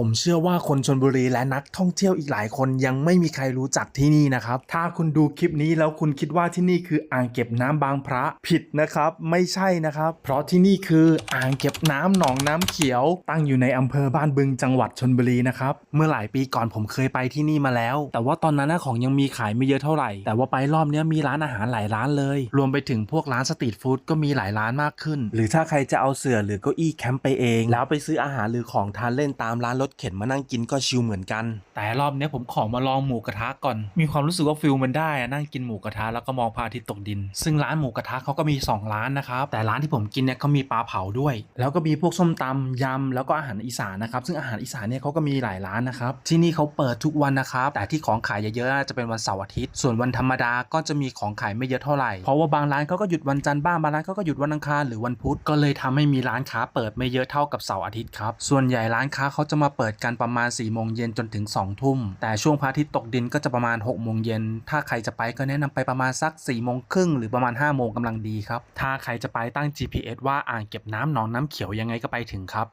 ผมเชื่อว่าคนชนบุรีและนักท่องเที่ยวอีกหลายคนยังไม่มีใครรู้จักที่นี่นะครับ ถ้าคุณดูคลิปนี้แล้วคุณคิดว่าที่นี่คืออ่างเก็บน้ำบางพระผิดนะครับ ไม่ใช่นะครับ เพราะที่นี่คืออ่างเก็บน้ำหนองน้ำเขียว ตั้งอยู่ในอำเภอบ้านบึงจังหวัดชนบุรีนะครับ เมื่อหลายปีก่อนผมเคยไปที่นี่มาแล้ว แต่ว่าตอนนั้นของยังมีขายไม่เยอะเท่าไหร่ แต่ว่าไปรอบนี้มีร้านอาหารหลายร้านเลย รวมไปถึงพวกร้านสตรีทฟู้ดก็มีหลายร้านมากขึ้น หรือถ้าใครจะเอาเสื่อหรือเก้าอี้แคมป์ไปเอง แล้วไปซื้ออาหารหรือของทานเล่นตามร้านรถเข็นมานั่งกินก็ชิลเหมือนกัน แต่รอบนี้ผมขอมาลองหมูกระทะก่อน มีความรู้สึกว่าฟิลมันได้นั่งกินหมูกระทะแล้วก็มองพระอาทิตย์ตกดิน ซึ่งร้านหมูกระทะเขาก็มี 2 ร้านนะครับ แต่ร้านที่ผมกินเนี่ยเขามีปลาเผาด้วย แล้วก็มีพวกส้มตำยำแล้วก็อาหารอีสานนะครับ ซึ่งอาหารอีสานเนี่ยเขาก็มีหลายร้านนะครับ ที่นี่เขาเปิดทุกวันนะครับ แต่ที่ของขายเยอะๆจะเป็นวันเสาร์อาทิตย์ ส่วนวันธรรมดาก็จะมีของขายไม่เยอะเท่าไหร่ เพราะว่าบางร้านเขาก็หยุดวันจันทร์บ้าง บางร้านเขาก็หยุดวันอังคารหรือวันพุธ ก็เลยทำให้มีร้านค้าเปิดไม่เยอะเท่ากับเสาร์อาทิตย์ครับ ส่วนใหญ่ร้านค้าเขาจะมาเปิดกันประมาณ4ี่โมงเย็นจนถึง2องทุ่ม แต่ช่วงพระอาทิตย์ตกดินก็จะประมาณ6กโมงเย็น ถ้าใครจะไปก็แนะนำไปประมาณสัก4ี่โมงครึ่งหรือประมาณ5้าโมงกำลังดีครับ ถ้าใครจะไปตั้ง GPS ว่าอ่างเก็บน้ำหนองน้ำเขียวยังไงก็ไปถึงครับ